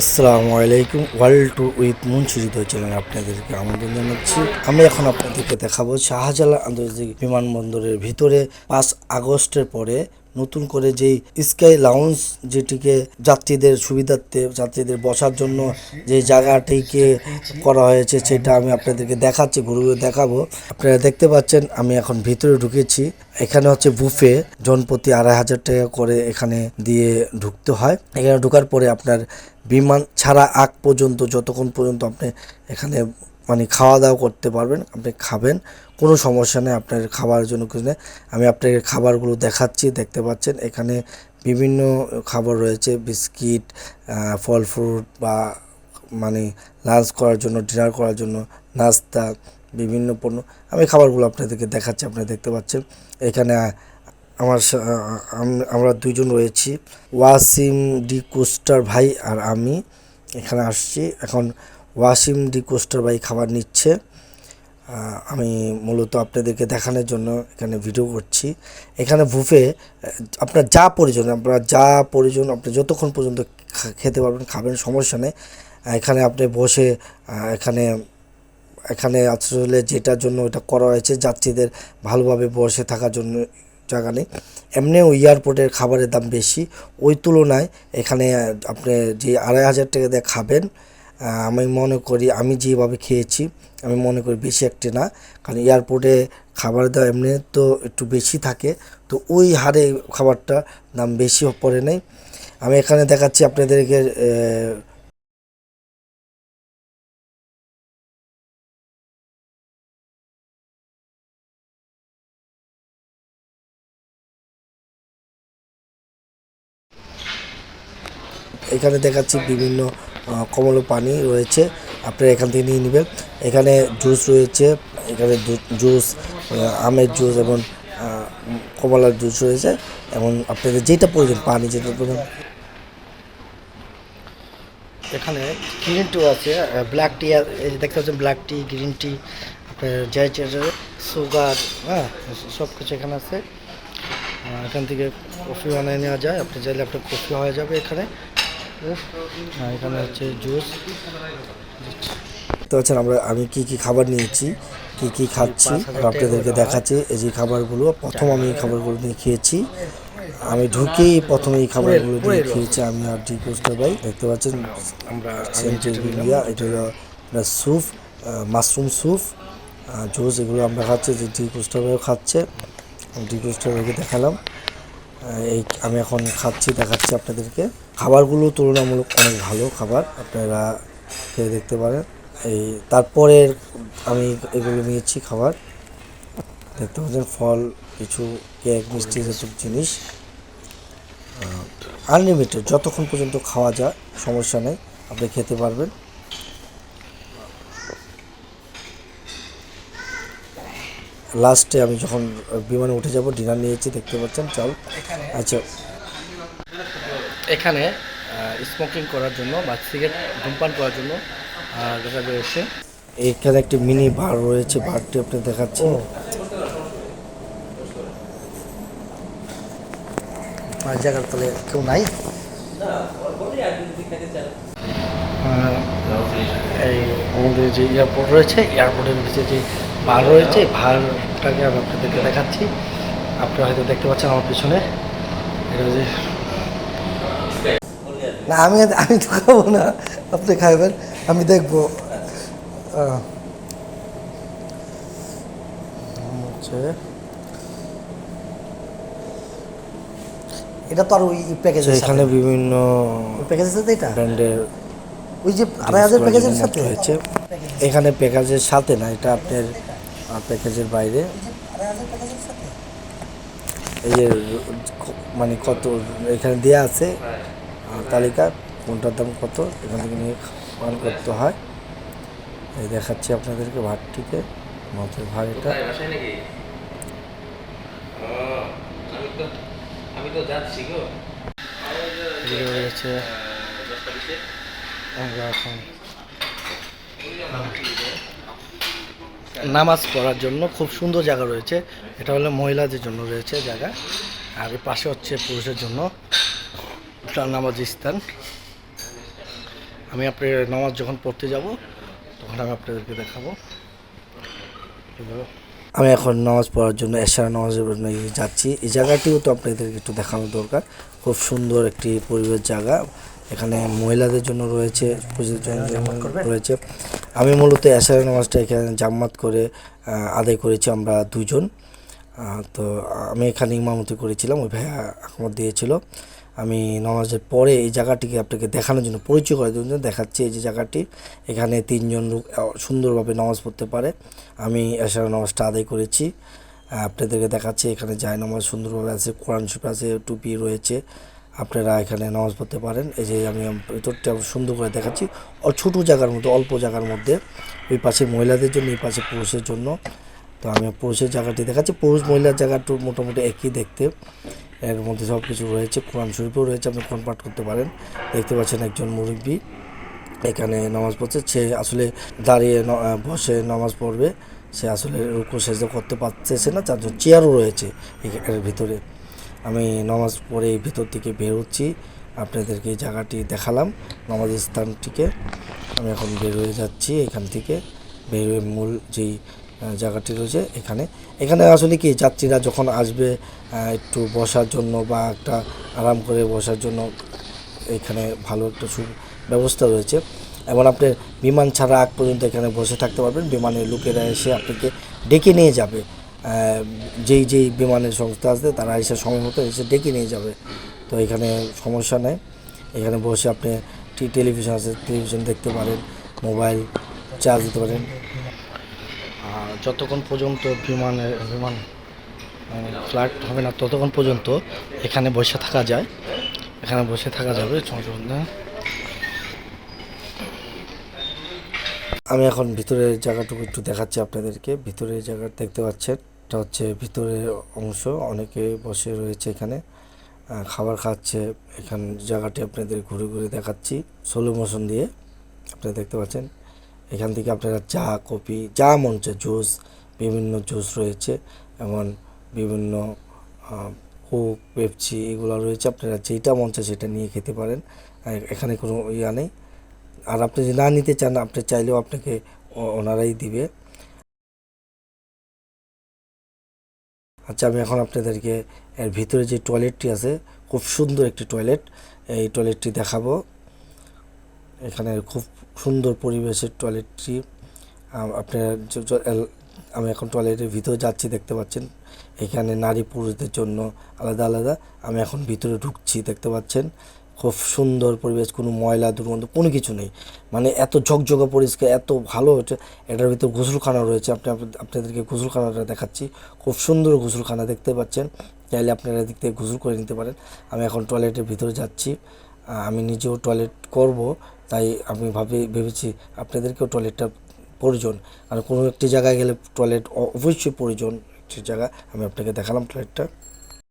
আসসালামু আলাইকুম। World to with মুন্সিরিত চ্যানেল আপনাদেরকে আমন্ত্রণ জানাচ্ছি। আমি এখন আপনাদেরকে দেখাবো শাহজালাল আন্তর্জাতিক বিমানবন্দরের ভিতরে পাঁচ আগস্টের পরে নতুন করে যেই স্কাই লাউঞ্জ যেটিকে যাত্রীদের সুবিধার্থে যাত্রীদের বসার জন্য যে জায়গাটিকে করা হয়েছে, সেটা আমি আপনাদেরকে দেখাচ্ছি ঘুরে ঘুরে দেখাবো। আপনারা দেখতে পাচ্ছেন, আমি এখন ভিতরে ঢুকেছি। এখানে হচ্ছে বুফে জনপ্রতি আড়াই হাজার টাকা করে এখানে দিয়ে ঢুকতে হয়। এখানে ঢোকার পরে আপনার বিমান ছাড়া আগ পর্যন্ত, যতক্ষণ পর্যন্ত আপনি এখানে মানে খাওয়া দাওয়া করতে পারবেন, আপনি খাবেন। কোনো সমস্যা নেই, আপনার খাবার জন্য কিছু নেই। আমি আপনাকে খাবারগুলো দেখাচ্ছি, দেখতে পাচ্ছেন। এখানে বিভিন্ন খাবার রয়েছে, বিস্কিট ফল ফ্রুট বা মানে লাঞ্চ করার জন্য, ডিনার করার জন্য, নাস্তা, বিভিন্ন পণ্য। আমি খাবারগুলো আপনাদেরকে দেখাচ্ছি, আপনারা দেখতে পাচ্ছেন। এখানে আমার আমরা দুজন রয়েছি। ওয়াসিম ডি কোস্টার ভাই আর আমি এখানে আসছি। এখন ওয়াসিম ডি কোস্টার ভাই খাবার নিচ্ছে। আমি মূলত আপনাদেরকে দেখানোর জন্য এখানে ভিডিও করছি। এখানে বুফে আপনার যা প্রয়োজন, আপনার যা প্রয়োজন, আপনি যতক্ষণ পর্যন্ত খেতে পারবেন, খাবেন, সমস্যা নেই। এখানে আপনি বসে এখানে এখানে আসলে যেটার জন্য এটা করা হয়েছে, যাত্রীদের ভালোভাবে বসে থাকার জন্য জায়গা নেই। এমনিও এয়ারপোর্টের খাবারের দাম বেশি। ওই তুলনায় এখানে আপনি যে আড়াই হাজার টাকা দিয়ে খাবেন আমি মনে করি, আমি যেভাবে খেয়েছি, আমি মনে করি বেশি একটি না। কারণ এয়ারপোর্টে খাবার দাম এমনি তো একটু বেশি থাকে, তো ওই হারে খাবারটা দাম বেশি পড়ে নেই। আমি এখানে দেখাচ্ছি আপনাদেরকে এখানে দেখাচ্ছি বিভিন্ন কমলা পানি রয়েছে, আপনারা এখান থেকে নিয়ে নেবেন। এখানে জুস রয়েছে, এখানে জুস আমের জুস এবং কমলার জুস রয়েছে এবং আপনাদের যেটা প্রয়োজন, পানি যেটা প্রয়োজন। এখানে গ্রিন টি আছে ব্ল্যাক টি দেখতে পাচ্ছেন ব্ল্যাক টি গ্রিন টি যাই সুগার হ্যাঁ সব কিছু এখানে আছে। এখান থেকে কফি বানিয়ে নেওয়া যায়, আপনি চাইলে আপনার কফি হয়ে যাবে এখানে। এখানে হচ্ছে জুস। দেখতে পাচ্ছেন আমরা আমি কি কি খাবার নিয়েছি কি কি খাচ্ছি আপনাদেরকে দেখাচ্ছি এই যে খাবারগুলো। প্রথম আমি এই খাবারগুলো নিয়ে খেয়েছি। আমি ঢুকেই প্রথমে এই খাবারগুলো দিয়ে খেয়েছি আমি আর ডি কোস্টার ভাই দেখতে পাচ্ছেন? আমরা বিলিয়া এটা হলো স্যুপ মাশরুম স্যুপ জুস এগুলো আমরা খাচ্ছি যে ডি কোস্টার ভাইও খাচ্ছে ডি কোস্টার ভাইকে দেখালাম। এই আমি এখন খাচ্ছি, দেখাচ্ছি আপনাদেরকে। খাবারগুলো তুলনামূলক অনেক ভালো খাবার, আপনারা খেয়ে দেখতে পারেন। এই তারপরে আমি এগুলো নিয়েছি খাবার। দেখতে পাচ্ছেন, ফল, কিছু কেক, মিষ্টি এসব জিনিস। আনলিমিটেড যতক্ষণ পর্যন্ত খাওয়া যায়, সমস্যা নেই, আপনি খেতে পারবেন। লাস্টে আমি যখন বিমানে উঠে যাব ডিনার নিয়েছি দেখতে পাচ্ছেন চাল। আচ্ছা। এখানে স্মোকিং করার জন্য বা সিগারেট ধূমপান করার জন্য দেখা রয়েছে এখানে একটি মিনি বার রয়েছে বারটি আপনি দেখাচ্ছি। আর জায়গার তাহলে কেউ নাই? এই আমাদের যে এয়ারপোর্ট রয়েছে এয়ারপোর্টের নিচে যে বার রয়েছে ভারটাকে আমি আপনাদেরকে দেখাচ্ছি। আপনারা হয়তো দেখতে পাচ্ছেন আমার পিছনে। এটা যে না আমি আমি তো খাব না। আপনি খাবেন আমি দেখব। এটা তো আর ওই প্যাকেজ এখানে বিভিন্ন প্যাকেজের সাথে এটা? ব্র্যান্ডের ওই যে আড়াই হাজার প্যাকেজের সাথে? হয়েছে এখানে প্যাকেজের সাথে না এটা আপনার প্যাকেজের বাইরে। হাজার প্যাকেজের সাথে এই যে মানে কত এখানে দেওয়া আছে তালিকা কোনটার দাম কত এখান থেকে নিয়ে পান করতে হয়। এই দেখাচ্ছি আপনাদেরকে ভাতটিকে মাছের ভাত এটা। আমি তো যাচ্ছি গো। আমরা এখন নামাজ পড়ার জন্য খুব সুন্দর জায়গা রয়েছে। এটা হলো মহিলাদের জন্য রয়েছে জায়গা। আর পাশে হচ্ছে পুরুষের জন্য নামাজ স্থান। আমি আপনার নামাজ যখন পড়তে যাব, তখন আমি আপনাদেরকে দেখাবো। আমি এখন নামাজ পড়ার জন্য এশার নামাজের জন্য যাচ্ছি। এই জায়গাটিও তো আপনাদেরকে একটু দেখানো দরকার। খুব সুন্দর একটি পরিবেশ জায়গা। এখানে মহিলাদের জন্য রয়েছে জন্য রয়েছে। আমি মূলত এশার নামাজটা এখানে জাম্মাত করে আদায় করেছি আমরা দুজন। তো আমি এখানে ইমামতি করেছিলাম, ওই ভাইয়া আকমত দিয়েছিল। আমি নামাজের পরে এই জায়গাটিকে আপনাকে দেখানোর জন্য, পরিচয় করার জন্য দেখাচ্ছি এই যে জায়গাটি। এখানে তিনজন লোক সুন্দরভাবে নামাজ পড়তে পারে। আমি এশার নামাজটা আদায় করেছি। আপনাদেরকে দেখাচ্ছি, এখানে যায় নামাজ সুন্দরভাবে আছে, কোরআন শরীফ আছে, টুপি রয়েছে। আপনারা এখানে নামাজ পড়তে পারেন। এই যে আমি ভেতরটা সুন্দর করে দেখাচ্ছি। ছোটো জায়গার মধ্যে অল্প জায়গার মধ্যে। ওই পাশে মহিলাদের জন্য, এই পাশে পুরুষের জন্য। তো আমি পুরুষের জায়গাটি দেখাচ্ছি। পুরুষ মহিলার জায়গাটা মোটামুটি একই দেখতে। এর মধ্যে সব কিছু রয়েছে। কোরআন শরীফও রয়েছে, আপনি কোরআন পাঠ করতে পারেন। দেখতে পাচ্ছেন একজন মুরব্বী এখানে নামাজ পড়ছে। সে আসলে দাঁড়িয়ে বসে নামাজ পড়বে। সে আসলে রুকু, সেজদা করতে পারতেছে না। তার চেয়ারও রয়েছে এর ভিতরে। আমি নামাজ পড়ে ভিতর থেকে বের হচ্ছি। আপনাদেরকে জায়গাটি দেখালাম, নামাজ স্থানটিকে। আমি এখন বের হয়ে যাচ্ছি এখান থেকে। বের হয়ে মূল যেই জায়গাটি রয়েছে এখানে। এখানে আসলে কি, যাত্রীরা যখন আসবে একটু বসার জন্য বা একটা আরাম করে বসার জন্য এখানে ভালো একটা সু, ব্যবস্থা রয়েছে। এবং আপনি বিমান ছাড়া আগ পর্যন্ত এখানে বসে থাকতে পারবেন। বিমানের লোকেরা এসে আপনাকে ডেকে নিয়ে যাবে। যেই যেই বিমানের সংস্থা আছে তারা এসে সময় মতো এসে ডেকে নিয়ে যাবে। তো এখানে সমস্যা নেই। এখানে বসে আপনি টি টেলিভিশন আছে টেলিভিশন দেখতে পারেন মোবাইল চার্জ দিতে পারেন। আর যতক্ষণ পর্যন্ত বিমানে বিমান ফ্লাইট হবে না ততক্ষণ পর্যন্ত এখানে বসে থাকা যায়। এখানে বসে থাকা যাবে আমি এখন ভিতরের জায়গাটুকু একটু দেখাচ্ছি আপনাদেরকে। ভিতরের জায়গা দেখতে পাচ্ছেন। এটা হচ্ছে ভিতরের অংশ, অনেকে বসে রয়েছে এখানে। খাবার খাচ্ছে, এখান জায়গাটি আপনাদের ঘুরে ঘুরে দেখাচ্ছি সোলো মোশন দিয়ে। আপনারা দেখতে পাচ্ছেন, এখান থেকে আপনারা চা, কফি, যা মন চায়, জুস, বিভিন্ন জুস রয়েছে, এমন বিভিন্ন কোক, পেপসি এগুলো রয়েছে, আপনারা যেটা মন চায় সেটা নিয়ে খেতে পারেন। এখানে কোনো ইয়া নেই। আর আপনি যদি না নিতে চান, আপনি চাইলেও আপনাকে ওনারাই দিবে। আচ্ছা আমি এখন আপনাদেরকে এর ভিতরে যে টয়লেটটি আছে, খুব সুন্দর একটি টয়লেট এই টয়লেটটি দেখাবো। এখানে খুব সুন্দর পরিবেশের টয়লেটটি আপনার আমি এখন টয়লেটের ভিতরে যাচ্ছি, দেখতে পাচ্ছেন। এখানে নারী পুরুষদের জন্য আলাদা আলাদা। আমি এখন ভিতরে ঢুকছি, দেখতে পাচ্ছেন। খুব সুন্দর পরিবেশ, কোনো ময়লা দুর্গন্ধ, কোনো কিছু নেই। মানে এত ঝকঝকা পরিষ্কার এত ভালো এটা এটার ভিতর গোসলখানা রয়েছে। আপনি, আপনি- আপনাদেরকে গোসলখানাটা দেখাচ্ছি। খুব সুন্দর গোসলখানা দেখতে পাচ্ছেন। চাইলে আপনারা এদিক থেকে গোসল করে নিতে পারেন। আমি এখন টয়লেটের ভিতরে যাচ্ছি। আমি নিজেও টয়লেট করব। তাই আমি ভাবে, ভেবেছি আপনাদেরকেও টয়লেটটা প্রয়োজন। আর কোনো একটি জায়গায় গেলে টয়লেট অবশ্যই প্রয়োজন। একটি জায়গা, আমি আপনাকে দেখালাম টয়লেটটা।